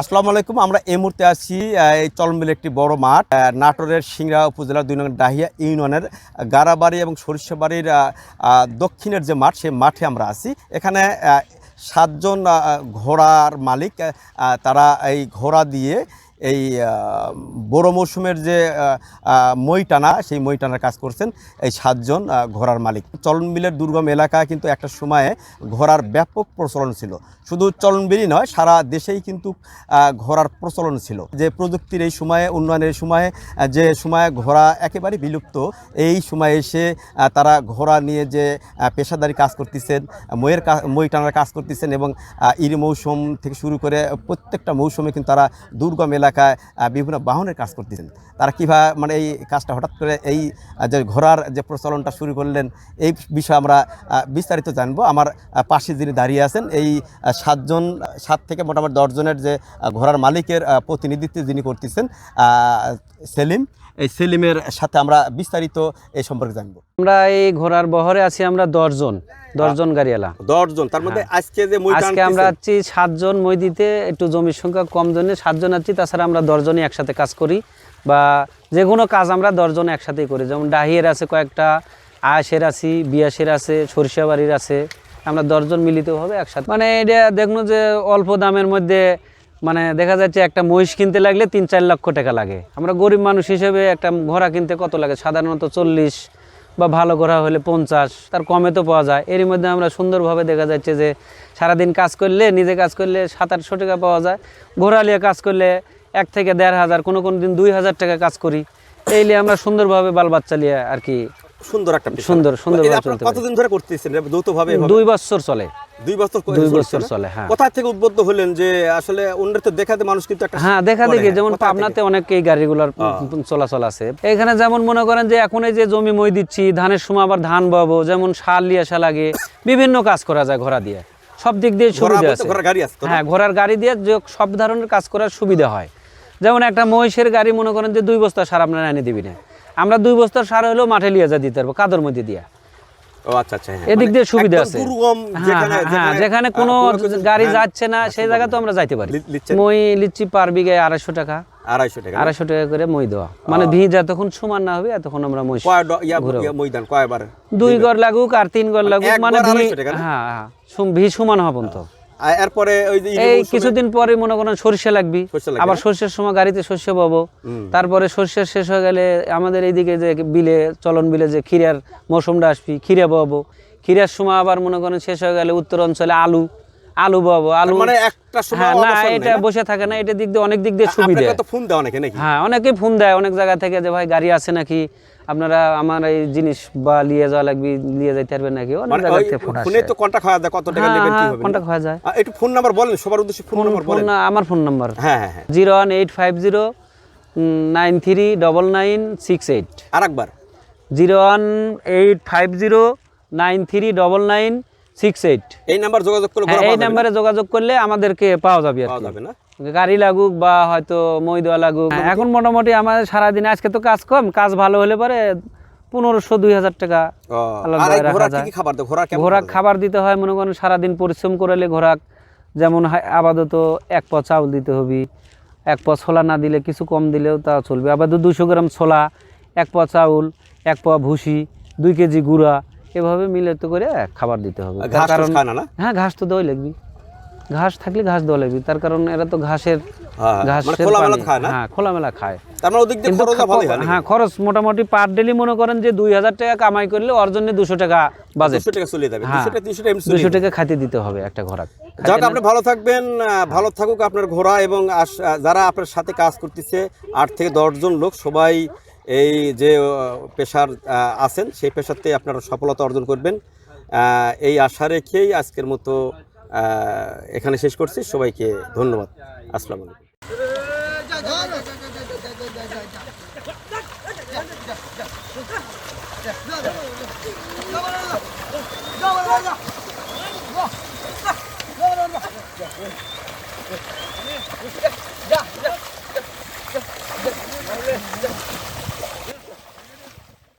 আসসালামু আলাইকুম, আমরা এই মুহূর্তে আছি এই চলমিল একটি বড় মাঠ নাটোরের সিংড়া উপজেলার দুই নং ডাহিয়া ইউনিয়নের গারাবাড়ি এবং সরিষাবাড়ির দক্ষিণের যে মাঠ, সেই মাঠে আমরা আছি। এখানে সাতজন ঘোড়ার মালিক তারা এই ঘোড়া দিয়ে এই বড় মৌসুমের যে মই টানা সেই মই টানার কাজ করছেন এই সাতজন ঘোড়ার মালিক। চলনবিলের দুর্গম এলাকা কিন্তু একটা সময়ে ঘোড়ার ব্যাপক প্রচলন ছিল। শুধু চলনবিলই নয়, সারা দেশেই কিন্তু ঘোড়ার প্রচলন ছিল। যে প্রযুক্তির এই সময়ে, উন্নয়নের সময়ে যে সময়ে ঘোড়া একেবারে বিলুপ্ত, এই সময়ে এসে তারা ঘোড়া নিয়ে যে পেশাদারি কাজ করতেছেন, মইয়ের মই টানার কাজ করতেছেন এবং ইরি মৌসুম থেকে শুরু করে প্রত্যেকটা মৌসুমে কিন্তু তারা দুর্গম এলাকায় বিভিন্ন বাহনের কাজ করতেছেন। তারা কীভাবে মানে এই কাজটা হঠাৎ করে এই যে ঘোড়ার যে প্রচলনটা শুরু করলেন, এই বিষয়ে আমরা বিস্তারিত জানব। আমার পাশে যিনি দাঁড়িয়ে আছেন, এই সাতজন, সাত থেকে মোটামুটি দশজনের যে ঘোড়ার মালিকের প্রতিনিধিত্ব যিনি করতেছেন সেলিম। এই সেলিমের সাথে আমরা বিস্তারিত এই সম্পর্কে জানব। আমরা এই ঘোড়ার বহরে আছি আমরা দশজন দশজন গাড়িওয়ালা। দশজন তার মধ্যে আজকে যে হ্যাঁ। আজকে আমরা আছি সাতজন মই দিতে একটু জমির সংখ্যা কম জন্য সাতজন আছি তাছাড়া আমরা দশজনই একসাথে কাজ করি বা যে কোনো কাজ আমরা দশজন একসাথেই করি। যেমন ডাহিয়ের আছে কয়েকটা আয়াসের আছি বিয়াসের আছে সরিষাবাড়ির আছে আমরা দশজন মিলিতভাবে একসাথে। মানে এটা দেখুন যে অল্প দামের মধ্যে মানে দেখা যাচ্ছে একটা মহিষ কিনতে লাগলে তিন চার লক্ষ টাকা লাগে। আমরা গরিব মানুষ হিসেবে একটা ঘোড়া কিনতে কত লাগে? সাধারণত চল্লিশ বা ভালো ঘোড়া হলে পঞ্চাশ তার কমে তো পাওয়া যায়। এর মধ্যে আমরা সুন্দরভাবে দেখা যাচ্ছে যে সারাদিন কাজ করলে নিজে কাজ করলে সাত আটশো টাকা পাওয়া যায়। ঘোড়া নিয়ে কাজ করলে এক থেকে দেড় হাজার কোনো কোনো দিন দুই হাজার টাকা কাজ করি। এই নিয়ে আমরা সুন্দরভাবে বাল বাচ্চা নিয়ে আর কি সুন্দর একটা। সুন্দর। কতদিন ধরে করতেছেন? দুই বছর চলে। দুই বছর দুই বছর চলে, হ্যাঁ। কোথা থেকে উদ্বুদ্ধ হলেন যে আসলে অন্যের তো দেখাতে মানুষ কিন্তু একটা হ্যাঁ দেখা দেখি হ্যাঁ। যেমন পাবনাতে অনেক এই গাড়িগুলোর চলাচল আছে। এখানে যেমন মনে করেন যে এখন এই যে জমি মই দিচ্ছি ধানের সময় আবার ধান বাবো যেমন লাগে বিভিন্ন কাজ করা যায় ঘোড়া দিয়ে। সব দিক দিয়ে সুবিধা আছে? হ্যাঁ ঘোড়ার গাড়ি দিয়ে যে সব ধরনের কাজ করার সুবিধা হয়। যেমন একটা মহিষের গাড়ি মনে করেন যে দুই বস্তা সার আপনারা এনে দিবি না। আমরা দুই বস্তার সার হলেও মাঠে লিয়ে যা দিতে পারব কাদর মধ্যে দিয়া। ও আচ্ছা আচ্ছা হ্যাঁ। এদিক মানে দিয়ে সুবিধা আছে। হ্যাঁ যেখানে হ্যাঁ কোনো গাড়ি যাচ্ছে না সেই জায়গা তো আমরা যাইতে পারি। মই লিচি পার বিঘায় আড়াইশো টাকা। আড়াইশো টাকা আড়াইশো টাকা করে মই দেওয়া। মানে ভি যতক্ষণ সমান না হবে এতক্ষণ আমরা মই ময়দান কয়বার দুই গড় লাগুক আর তিন গড় লাগুক মানে হ্যাঁ হ্যাঁ ভি সমান হবেন তো এরপরে ওই যে এই কিছুদিন পরে মনে করেন সরিষা লাগবি। আবার সরষের সময় গাড়িতে সরষে পাবো। তারপরে সরিষা শেষ হয়ে গেলে আমাদের এইদিকে যে বিলে চলন বিলে যে ক্ষীরার মৌসুমটা আসবি ক্ষীরা পাবো। ক্ষীরার সময় আবার মনে করেন শেষ হয়ে গেলে উত্তর অঞ্চলে আলু আলু বাবু আলু মানে একটা সময় হ্যাঁ, না এটা বসে থাকে না এটা দিক দিয়ে অনেক দিক দিয়ে হ্যাঁ, সুবিধা। তো ফোন দেয় অনেকে নাকি? হ্যাঁ অনেকে ফোন দেয় অনেক জায়গা থেকে যে ভাই গাড়ি আছে নাকি? আপনারা আমার এই জিনিস বা নিয়ে যাওয়া লাগবে নিয়ে যাইতে পারবেন নাকি? অনেক মানে জায়গা থেকে ফোন আসে। ফোনে তো কন্টাক্ট হয় যায় কত টাকা হ্যাঁ, নেবেন কি হবে? কন্টাক্ট হয় যায়। একটু ফোন নাম্বার বলেন সবার উদ্দেশ্যে ফোন নাম্বার বলেন। না আমার ফোন নাম্বার হ্যাঁ হ্যাঁ 01850 939968 আরেকবার। 01850 9399 সিক্স এইট এই নাম্বার যোগাযোগ করলে হ্যাঁ এই? নাম্বারে যোগাযোগ করলে আমাদেরকে পাওয়া যাবে পাওয়া যাবে না? গাড়ি লাগুক বা হয়তো মই দেওয়া লাগুক এখন মোটামুটি আমাদের সারাদিন আজকে তো কাজ কম কাজ ভালো হলে পরে পনেরোশো দুই হাজার টাকা ঘোড়া খাবার দিতে হয় মনে করেন সারাদিন পরিশ্রম করলে ঘোড়া যেমন হয় আপাতত এক প চাউল দিতে হবে এক প ছোলা না দিলে কিছু কম দিলেও তা চলবে। আপাতত দুশো গ্রাম ছোলা এক প চাউল এক প ভুসি দুই কেজি গুঁড়া এভাবে মিলিত করে খাবার দিতে হবে। কারণ হ্যাঁ ঘাস তো দেওয়াই লাগবে। ঘাস থাকলে ঘাস দেওয়া লাগবে। তার কারণ এরা তো ঘাসের ঘাস খোলামেলা খায় হ্যাঁ খোলামেলা খায়। তার ওদিক দিয়ে কিন্তু খরচটা ভালোই নাকি? খরচ মোটামুটি পার ডেলি মনে করেন যে দুই হাজার টাকা কামাই করলে ওর জন্য দুশো টাকা বাজেট 200 টাকা চলে যাবে। 200 টাকা 300 টাকা এমনি চলে দুশো টাকা খাইতে দিতে হবে একটা ঘোড়া। যাক আপনি ভালো থাকবেন ভালো থাকুক আপনার ঘোড়া এবং যারা আপনার সাথে কাজ করতেছে আট থেকে দশজন লোক সবাই এই যে পেশার আছেন সেই পেশাতে আপনারা সফলতা অর্জন করবেন। এই আশা রেখেই আজকের মতো এখানে শেষ করছি। সবাইকে ধন্যবাদ। আসসালাম আলাইকুম। Yeah, yeah.